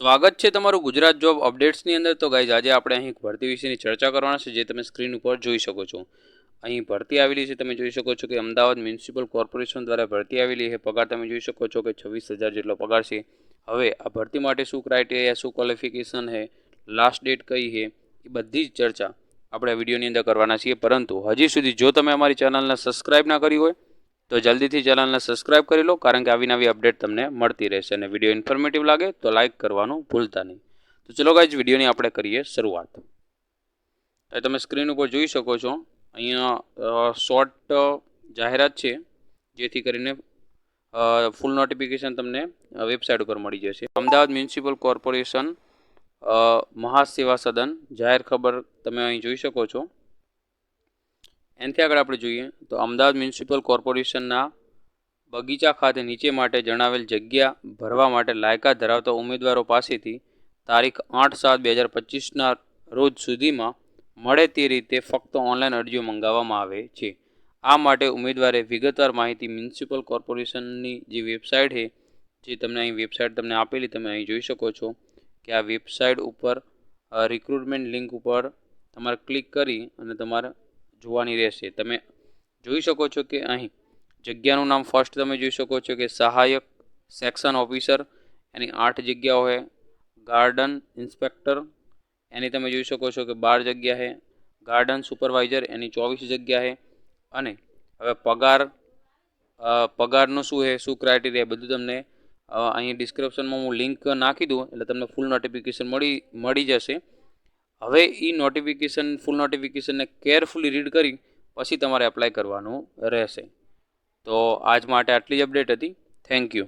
સ્વાગત છે તમારું ગુજરાત જોબ અપડેટ્સની અંદર. તો ગાઈઝ આજે આપણે અહીં ભરતી વિશેની ચર્ચા કરવાના છે, જે તમે સ્ક્રીન ઉપર જોઈ શકો છો. અહીં ભરતી આવેલી છે, તમે જોઈ શકો છો કે અમદાવાદ મ્યુનિસિપલ કોર્પોરેશન દ્વારા ભરતી આવેલી છે. પગાર તમે જોઈ શકો છો કે છવ્વીસ હજાર જેટલો પગાર છે. હવે આ ભરતી માટે શું ક્રાઇટેરિયા શું ક્વોલિફિકેશન છે લાસ્ટ ડેટ કઈ છે, એ બધી જ ચર્ચા આપણે વિડીયોની અંદર કરવાના છીએ. પરંતુ હજી સુધી જો તમે અમારી ચેનલને સબસ્ક્રાઇબ ના કરી હોય તો જલ્દીથી ચેનલને સબસ્ક્રાઇબ કરી લો, કારણ કે આવી નવી અપડેટ તમને મળતી રહેશે અને વીડિયો ઇન્ફોર્મેટિવ લાગે તો લાઇક કરવાનું ભૂલતા નહીં. તો ચલો ગાઈઝ વિડીયોની આપણે કરીએ શરૂઆત. તમે સ્ક્રીન ઉપર જોઈ શકો છો, અહીંયા શોર્ટ જાહેરાત છે, જેથી કરીને ફૂલ નોટિફિકેશન તમને વેબસાઇટ ઉપર મળી જશે. અમદાવાદ મ્યુનિસિપલ કોર્પોરેશન મહાસેવા સદન, જાહેર ખબર તમે અહીં જોઈ શકો છો. એનાથી આગળ આપણે જોઈએ તો અમદાવાદ મ્યુનિસિપલ કોર્પોરેશનના બગીચા ખાતે નીચે માટે જણાવેલ જગ્યા ભરવા માટે લાયકાત ધરાવતા ઉમેદવારો પાસેથી તારીખ આઠ સાત બે હજાર પચીસના રોજ સુધીમાં મળે તે રીતે ફક્ત ઓનલાઈન અરજીઓ મંગાવવામાં આવે છે. આ માટે ઉમેદવારે વિગતવાર માહિતી મ્યુનિસિપલ કોર્પોરેશનની જે વેબસાઇટ છે, જે તમને અહીં વેબસાઇટ તમને આપેલી તમે અહીં જોઈ શકો છો કે આ વેબસાઇટ ઉપર રિક્રુટમેન્ટ લિંક ઉપર તમારે ક્લિક કરી અને તમારે જોવાની રહેશે. તમે જોઈ શકો છો કે અહીં જગ્યાનું નામ ફર્સ્ટ તમે જોઈ શકો છો કે સહાયક સેક્શન ઓફિસર એની આઠ જગ્યાઓ છે. ગાર્ડન ઇન્સ્પેક્ટર એની તમે જોઈ શકો છો કે બાર જગ્યા છે. ગાર્ડન સુપરવાઇઝર એની ચોવીસ જગ્યા છે. અને હવે પગાર પગારનું શું છે, શું ક્રાઇટેરિયા બધું તમને અહીં ડિસ્ક્રિપ્શનમાં હું લિંક નાખી દઉં, એટલે તમને ફૂલ નોટિફિકેશન મળી મળી જશે. હવે એ નોટિફિકેશન ફૂલ નોટિફિકેશનને કેરફુલી રીડ કરી પછી તમારે એપ્લાય કરવાનું રહેશે. તો આજ માટે આટલી જ અપડેટ હતી. Thank you